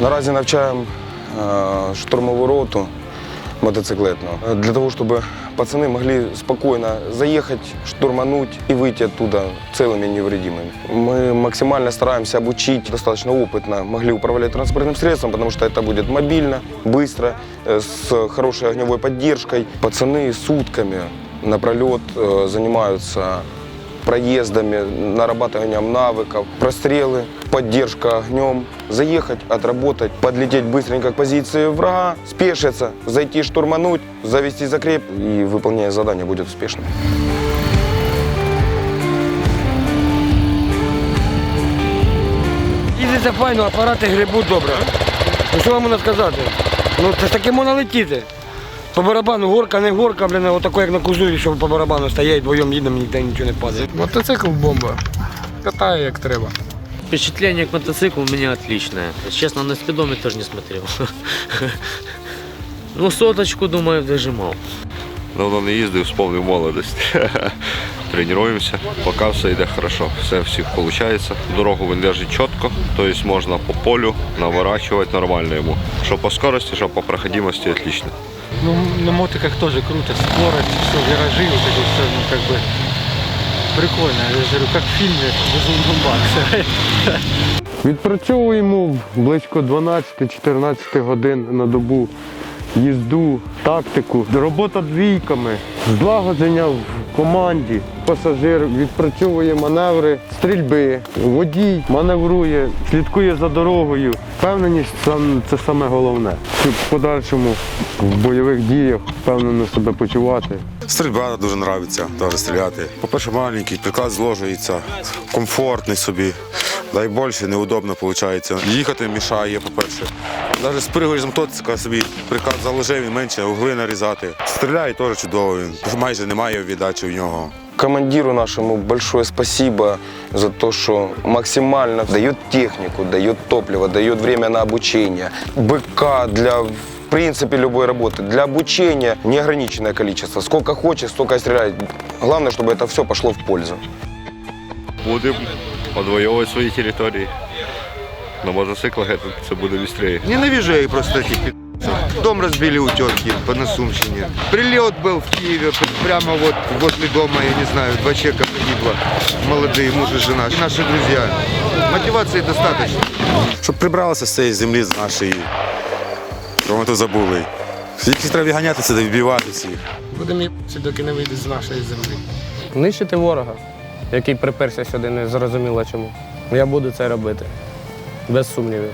Наразі навчаємо е, штурмову роту мотоциклетну е, для того, щоб пацани могли спокійно заїхати, штурмануть і вийти оттуда целыми и невредимыми. Мы максимально стараемся обучить достаточно опытно могли управлять транспортным средством, потому что это будет мобильно, быстро, э, с хорошей огневой поддержкой. Пацаны сутками напролет э, занимаются проездами, нарабатыванием навыков, прострелы, поддержка огнем, заехать, отработать, подлететь быстренько к позиции врага, спешиться, зайти штурмануть, завести закреп и выполнение задания будет успешным. Їздиться файно, апарати грибуть добре. Ну що вам можна сказати? Ну це ж таки можна летіти. По барабану горка, не горка, блін, отако як на кузурі, що по барабану стоять, вдвоєм їдемо, ніде нічого не падає. Мотоцикл бомба. Катає як треба. Впечатление к мотоциклу у меня отличное. Честно, на спидометр не смотрел. Ну, соточку, думаю, дожимал. Давно не їздив, вспомнив молодість. Тренуємося, поки все йде хорошо. Все всіх виходить. Дорогу він держить чітко, тобто можна по полю наворачувати нормально йому. Що по скорості, що по проходимости отлично. Ну, на мотиках тоже круто. Скорость, все, виражи, вот это все, ну, как бы прикольно. Я же говорю, как в фильме «Безумный Макс». Відпрацьовуємо близько 12-14 годин на добу їзду, тактику, робота двійками, злагодження в команді. Пасажир відпрацьовує маневри стрільби, водій маневрує, слідкує за дорогою. Впевненість це саме головне, щоб в подальшому в бойових діях впевнено себе почувати. Стрільба дуже подобається, стріляти. По-перше, маленький, приклад зложується, комфортний собі. Дай більше, неудобно виходить. Їхати мішає, по-перше. Навіть спригуєш з мотоцикла собі, приказ заложив і менше, угли нарізати. Стріляє теж чудово, він майже немає віддачі в нього. Командиру нашему большое спасибо за то, что максимально дает технику, дает топливо, дает время на обучение. БК для в принципе любой работы. Для обучения неограниченное количество. Сколько хочешь, столько и стреляй. Главное, чтобы это все пошло в пользу. Будемо відвоювати свої території. На мотоциклах це буде швидше. Ненавижу я их просто этих пи***цев. Дом разбили у тетки по Насумщине. Прилет был в Киеве, прямо вот возле дома, я не знаю, два человека погибло. Молодые, муж и жена. Наши друзья. Мотивации достаточно. Щоб прибралися з цієї землі, з нашої, що ми тут забули. Якщо треба ганятися, то вбивати всіх. Будемо їбатися, доки не вийде з нашої землі. Нищити ворога, який приперся сюди, не зрозуміло чому. Я буду це робити. Без сумнівів.